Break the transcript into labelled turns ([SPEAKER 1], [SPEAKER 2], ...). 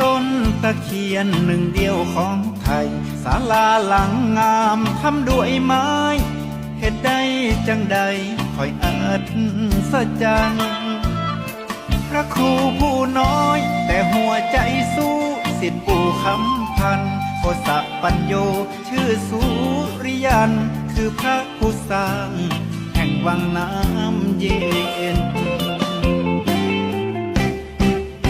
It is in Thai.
[SPEAKER 1] ต้นตะเคียนหนึ่งเดียวของไทยศาลาหลังงามทำด้วยไม้เหตุใดจังใดคอยอัศจรรย์พระครูผู้น้อย แต่หัวใจสู้สิทธิปู่คำพันโคสะปัญโย ชื่อสุริยัน คือพระผู้สร้าง แห่งวังน้ำเย็น